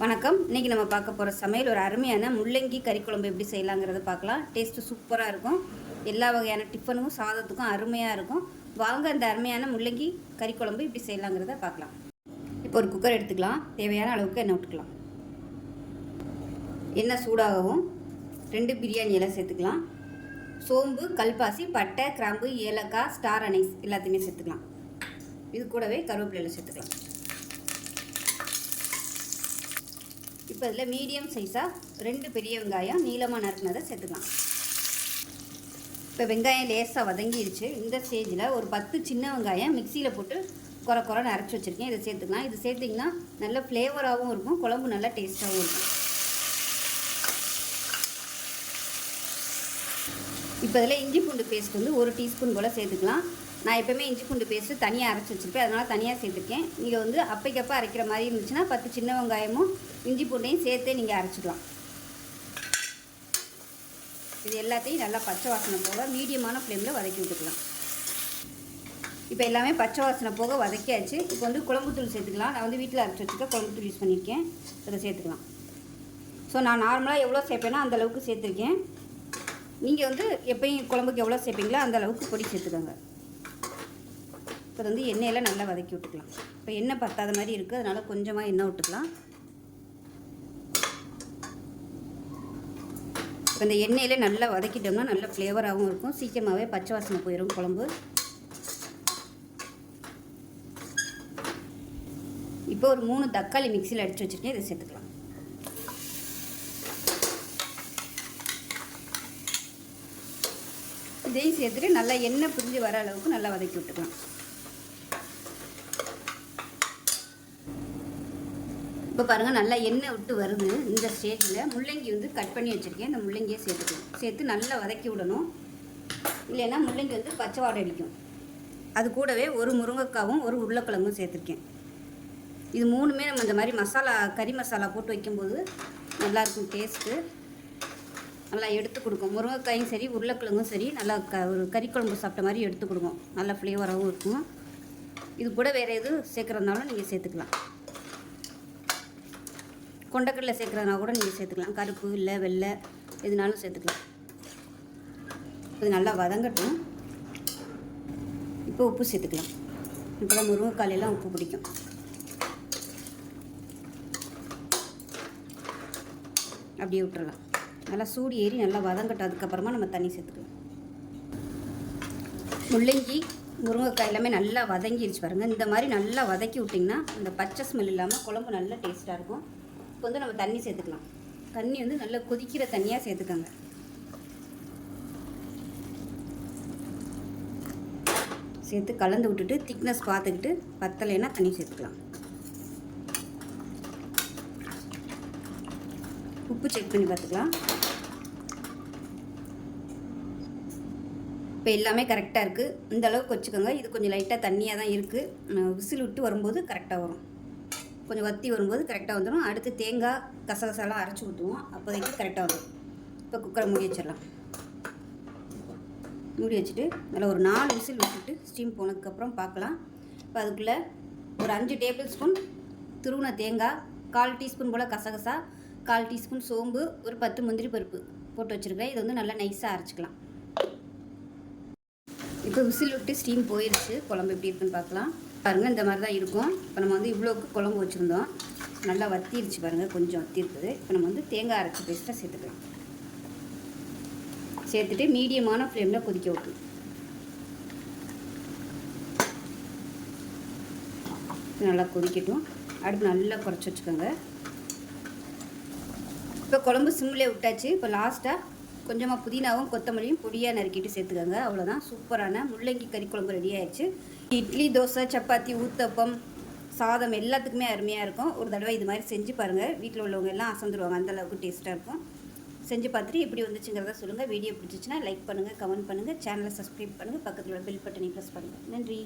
வணக்கம். இன்றைக்கி நம்ம பார்க்க போகிற சமையல் ஒரு அருமையான முள்ளங்கி கறி குழம்பு எப்படி செய்யலாங்கிறத பார்க்கலாம். டேஸ்ட்டு சூப்பராக இருக்கும். எல்லா வகையான டிஃபனுக்கும் சாதத்துக்கும் அருமையாக இருக்கும். வாங்க அந்த அருமையான முள்ளங்கி கறி குழம்பு இப்படி செய்யலாங்கிறத பார்க்கலாம். இப்போ ஒரு குக்கர் எடுத்துக்கலாம். தேவையான அளவுக்கு எண்ணெய் விட்டுக்கலாம். எண்ணெய் சூடாகவும் ரெண்டு பிரியாணி எல்லாம் சேர்த்துக்கலாம். சோம்பு கல்பாசி பட்டை கிராம்பு ஏலக்காய் ஸ்டார் அனைஸ் எல்லாத்தையுமே சேர்த்துக்கலாம். இது கூடவே கருவேப்பிலையில் சேர்த்துக்கலாம். இப்போ இதில் மீடியம் சைஸாக ரெண்டு பெரிய வெங்காயம் நீளமாக நறுக்கினதை சேர்த்துக்கலாம். இப்போ வெங்காயம் லேசாக வதங்கிடுச்சு இந்த ஸ்டேஜில் ஒரு பத்து சின்ன வெங்காயம் மிக்சியில் போட்டு குறை குறைன்னு அரைச்சி வச்சுருக்கேன். இதை சேர்த்துக்கலாம். இது சேர்த்திங்கன்னா நல்ல ஃப்ளேவராகவும் இருக்கும். குழம்பு நல்லா டேஸ்ட்டாகவும் இருக்கும். இப்போ இதில் இஞ்சி பூண்டு பேஸ்ட் வந்து ஒரு டீஸ்பூன் போல் சேர்த்துக்கலாம். நான் எப்போவுமே இஞ்சி பூண்டு பேஸ்ட்டு தனியாக அரைச்சி வச்சுருப்பேன். அதனால் தனியாக சேர்த்துருக்கேன். நீங்கள் வந்து அப்பைக்கப்போ அரைக்கிற மாதிரி இருந்துச்சுன்னா பத்து சின்ன வெங்காயமும் இஞ்சி பூண்டையும் சேர்த்தே நீங்கள் அரைச்சிக்கலாம். இது எல்லாத்தையும் நல்லா பச்சை வாசனை போக மீடியமான ஃப்ளேமில் வதக்கி விட்டுக்கலாம். இப்போ எல்லாமே பச்சை வாசனை போக வதக்கியாச்சு. இப்போ வந்து குழம்புத்தூள் சேர்த்துக்கலாம். நான் வந்து வீட்டில் அரைச்சி வச்சுக்க குழம்புத்தூள் யூஸ் பண்ணியிருக்கேன். அதை சேர்த்துக்கலாம். ஸோ நான் நார்மலாக எவ்வளோ சேர்ப்பேனோ அந்த அளவுக்கு சேர்த்துருக்கேன். நீங்கள் வந்து எப்பயும் குழம்புக்கு எவ்வளோ சேர்ப்பீங்களோ அந்த அளவுக்கு பொடி சேர்த்துக்கோங்க. இப்போ வந்து எண்ணெயில் நல்லா வதக்கி விட்டுக்கலாம். இப்போ எண்ணெய் பத்தாத மாதிரி இருக்குது அதனால் கொஞ்சமாக எண்ணெய் விட்டுக்கலாம். இப்போ இந்த எண்ணெயில் நல்லா வதக்கிட்டோம்னா நல்ல ஃப்ளேவராகவும் இருக்கும். சீக்கிரமாகவே பச்சை வாசனை போயிடும் குழம்பு. இப்போ ஒரு மூணு தக்காளி மிக்சியில் அடித்து வச்சுருக்கேன். இதை சேர்த்துக்கலாம். இதையும் சேர்த்துட்டு நல்லா எண்ணெய் பிரிஞ்சு வர அளவுக்கு நல்லா வதக்கி விட்டுக்கலாம். இப்போ பாருங்கள் நல்லா எண்ணெய் விட்டு வருது. இந்த ஸ்டேஜில் முள்ளங்கி வந்து கட் பண்ணி வச்சுருக்கேன். இந்த முள்ளங்கியை சேர்த்துக்கணும். சேர்த்து நல்லா வதக்கி விடணும். இல்லைன்னா முள்ளங்கி வந்து பச்சை வாடை அடிக்கும். அது கூடவே ஒரு முருங்கைக்காவும் ஒரு உருளைக்கிழங்கும் சேர்த்துருக்கேன். இது மூணுமே நம்ம இந்த மாதிரி மசாலா கறி மசாலா போட்டு வைக்கும்போது நல்லாயிருக்கும் டேஸ்ட்டு நல்லா எடுத்து கொடுக்கும். முருங்கைக்காயும் சரி உருளைக்கிழங்கும் சரி நல்லா க ஒரு கறி குழம்பு சாப்பிட்ட மாதிரி எடுத்து கொடுக்கும். நல்லா ஃப்ளேவராகவும் இருக்கும். இது கூட வேறு எதுவும் சேர்க்குறதுனாலும் நீங்கள் சேர்த்துக்கலாம். கொண்டக்கடலை சேர்க்குறதுனா கூட நீங்கள் சேர்த்துக்கலாம். கருப்பு இல்லை வெள்ளை எதுனாலும் சேர்த்துக்கலாம். இது நல்லா வதங்கட்டும். இப்போ உப்பு சேர்த்துக்கலாம். இப்போ தான் முருங்கைக்காலையெல்லாம் உப்பு பிடிக்கும். அப்படியே விட்டுறலாம். நல்லா சூடு ஏறி நல்லா வதங்கட்டும். அதுக்கப்புறமா நம்ம தண்ணி சேர்த்துக்கலாம். முள்ளங்கி முருங்கைக்காய் எல்லாமே நல்லா வதங்கிடுச்சு பாருங்கள் இந்த மாதிரி நல்லா வதக்கி விட்டிங்கன்னா இந்த பச்சை ஸ்மெல் இல்லாமல் குழம்பு நல்லா டேஸ்ட்டாக இருக்கும். இதுக்கு வந்து நம்ம தண்ணி சேர்த்துக்கலாம். தண்ணி வந்து நல்லா கொதிக்கிற தண்ணியாக சேர்த்துக்கோங்க. சேர்த்து கலந்து விட்டுட்டு திக்னஸ் பார்த்துக்கிட்டு பத்தலைன்னா தண்ணி சேர்த்துக்கலாம். உப்பு செக் பண்ணி பார்த்துக்கலாம். இப்போ எல்லாமே கரெக்டாக இருக்குது இந்த அளவுக்கு வச்சுக்கோங்க. இது கொஞ்சம் லைட்டாக தண்ணியாக தான் இருக்குது விசில் விட்டு வரும்போது கரெக்டாக வரும். கொஞ்சம் வத்தி வரும்போது கரெக்டாக வந்துடும் அடுத்து தேங்காய் கசகசாலாம் அரைச்சி ஊற்றுவோம் அப்போதைக்கு கரெக்டாக வந்துடும் இப்போ குக்கரை மூடி வச்சிடலாம். மூடி வச்சுட்டு நல்லா ஒரு நாலு விசில் விட்டுட்டு ஸ்டீம் போனதுக்கப்புறம் பார்க்கலாம். இப்போ அதுக்குள்ளே ஒரு அஞ்சு டேபிள் ஸ்பூன் துருவின தேங்காய் கால் டீஸ்பூன் போல் கசகசா கால் டீஸ்பூன் சோம்பு ஒரு பத்து முந்திரி பருப்பு போட்டு வச்சுருக்கேன். இதை வந்து நல்லா நைஸாக அரைச்சிக்கலாம். இப்போ விசில் விட்டு ஸ்டீம் போயிடுச்சு குழம்பு எப்படி இருக்குன்னு பார்க்கலாம். பாருங்கள் இந்த மாதிரி தான் இருக்கும். இப்போ நம்ம வந்து இவ்வளோக்கு குழம்பு வச்சுருந்தோம். நல்லா வத்திருச்சு பாருங்கள் கொஞ்சம் வத்திருக்குது. இப்போ நம்ம வந்து தேங்காய் அரைச்சி பேஸ்ட்டாக சேர்த்துக்கலாம். சேர்த்துட்டு மீடியமான ஃப்ளேமில் கொதிக்க விட்டுரும் நல்லா கொதிக்கட்டும். அடுப்பு நல்லா குறைச்சி வச்சுக்கோங்க. இப்போ குழம்பு சிம்மில் விட்டாச்சு. இப்போ லாஸ்ட்டாக கொஞ்சமாக புதினாவும் கொத்தமல்லியும் பொடியாக நறுக்கிட்டு சேர்த்துக்கோங்க. அவ்வளோதான் சூப்பரான முள்ளங்கி கறி குழம்பு ரெடி ஆயிடுச்சு. இட்லி தோசை சப்பாத்தி ஊத்தப்பம் சாதம் எல்லாத்துக்குமே அருமையாக இருக்கும். ஒரு தடவை இது மாதிரி செஞ்சு பாருங்கள் வீட்டில் உள்ளவங்க எல்லாம் அசந்துருவாங்க. அந்தளவுக்கு டேஸ்ட்டாக இருக்கும். செஞ்சு பார்த்துட்டு எப்படி வந்துச்சுங்கிறத சொல்லுங்கள் வீடியோ பிடிச்சிச்சின்னா லைக் பண்ணுங்கள் கமெண்ட் பண்ணுங்கள் சேனலை சப்ஸ்கிரைப் பண்ணுங்கள் பக்கத்தில் உள்ள பெல் பட்டனை ப்ரெஸ் பண்ணுங்கள் நன்றி.